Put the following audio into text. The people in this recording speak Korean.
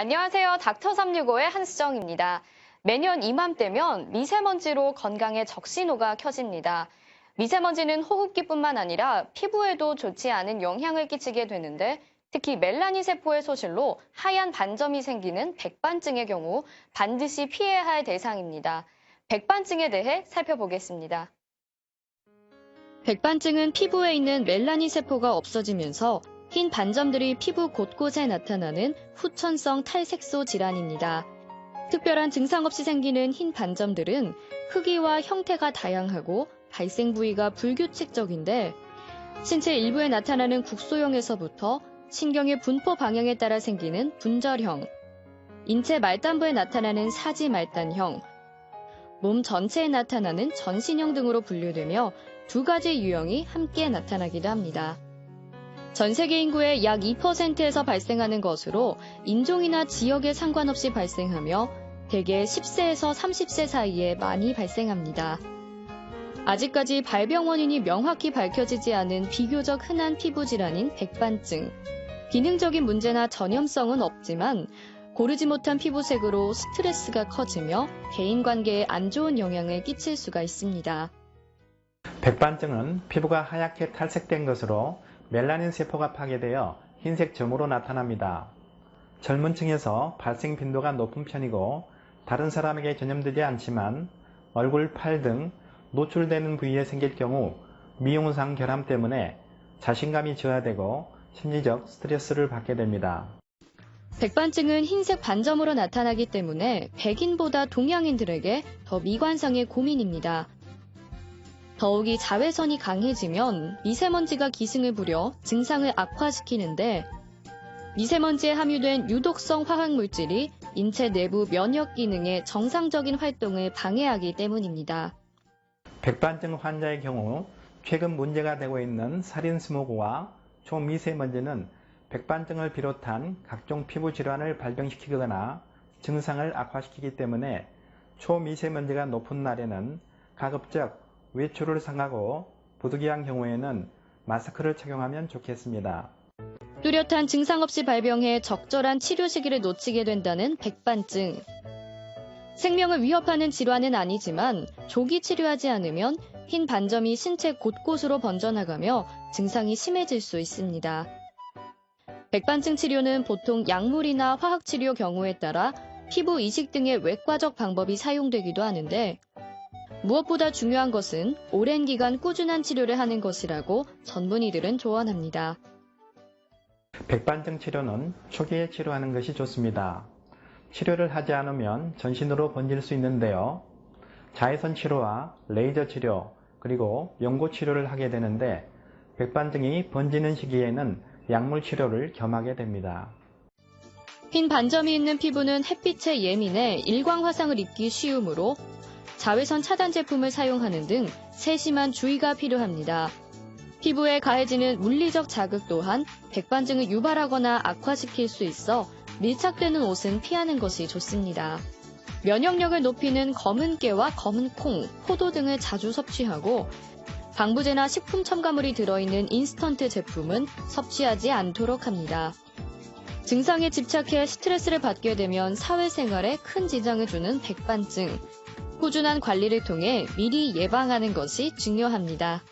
안녕하세요. 닥터 365의 한수정입니다. 매년 이맘때면 미세먼지로 건강에 적신호가 켜집니다. 미세먼지는 호흡기뿐만 아니라 피부에도 좋지 않은 영향을 끼치게 되는데 특히 멜라닌 세포의 소실로 하얀 반점이 생기는 백반증의 경우 반드시 피해야 할 대상입니다. 백반증에 대해 살펴보겠습니다. 백반증은 피부에 있는 멜라닌 세포가 없어지면서 흰 반점들이 피부 곳곳에 나타나는 후천성 탈색소 질환입니다. 특별한 증상 없이 생기는 흰 반점들은 크기와 형태가 다양하고 발생 부위가 불규칙적인데 신체 일부에 나타나는 국소형에서부터 신경의 분포 방향에 따라 생기는 분절형, 인체 말단부에 나타나는 사지 말단형, 몸 전체에 나타나는 전신형 등으로 분류되며 두 가지 유형이 함께 나타나기도 합니다. 전 세계 인구의 약 2%에서 발생하는 것으로 인종이나 지역에 상관없이 발생하며 대개 10세에서 30세 사이에 많이 발생합니다. 아직까지 발병 원인이 명확히 밝혀지지 않은 비교적 흔한 피부 질환인 백반증. 기능적인 문제나 전염성은 없지만 고르지 못한 피부색으로 스트레스가 커지며 대인 관계에 안 좋은 영향을 끼칠 수가 있습니다. 백반증은 피부가 하얗게 탈색된 것으로 멜라닌 세포가 파괴되어 흰색 점으로 나타납니다. 젊은 층에서 발생 빈도가 높은 편이고 다른 사람에게 전염되지 않지만 얼굴, 팔 등 노출되는 부위에 생길 경우 미용상 결함 때문에 자신감이 저하되고 심리적 스트레스를 받게 됩니다. 백반증은 흰색 반점으로 나타나기 때문에 백인보다 동양인들에게 더 미관상의 고민입니다. 더욱이 자외선이 강해지면 미세먼지가 기승을 부려 증상을 악화시키는데 미세먼지에 함유된 유독성 화학 물질이 인체 내부 면역 기능의 정상적인 활동을 방해하기 때문입니다. 백반증 환자의 경우 최근 문제가 되고 있는 살인 스모그와 초미세먼지는 백반증을 비롯한 각종 피부 질환을 발병시키거나 증상을 악화시키기 때문에 초미세먼지가 높은 날에는 가급적 외출을 삼가고 부득이한 경우에는 마스크를 착용하면 좋겠습니다. 뚜렷한 증상 없이 발병해 적절한 치료 시기를 놓치게 된다는 백반증. 생명을 위협하는 질환은 아니지만 조기 치료하지 않으면 흰 반점이 신체 곳곳으로 번져나가며 증상이 심해질 수 있습니다. 백반증 치료는 보통 약물이나 화학치료 경우에 따라 피부 이식 등의 외과적 방법이 사용되기도 하는데 무엇보다 중요한 것은 오랜 기간 꾸준한 치료를 하는 것이라고 전문의들은 조언합니다. 백반증 치료는 초기에 치료하는 것이 좋습니다. 치료를 하지 않으면 전신으로 번질 수 있는데요. 자외선 치료와 레이저 치료, 그리고 연고 치료를 하게 되는데 백반증이 번지는 시기에는 약물 치료를 겸하게 됩니다. 흰 반점이 있는 피부는 햇빛에 예민해 일광 화상을 입기 쉬우므로 자외선 차단 제품을 사용하는 등 세심한 주의가 필요합니다. 피부에 가해지는 물리적 자극 또한 백반증을 유발하거나 악화시킬 수 있어 밀착되는 옷은 피하는 것이 좋습니다. 면역력을 높이는 검은 깨와 검은 콩, 포도 등을 자주 섭취하고 방부제나 식품 첨가물이 들어있는 인스턴트 제품은 섭취하지 않도록 합니다. 증상에 집착해 스트레스를 받게 되면 사회생활에 큰 지장을 주는 백반증. 꾸준한 관리를 통해 미리 예방하는 것이 중요합니다.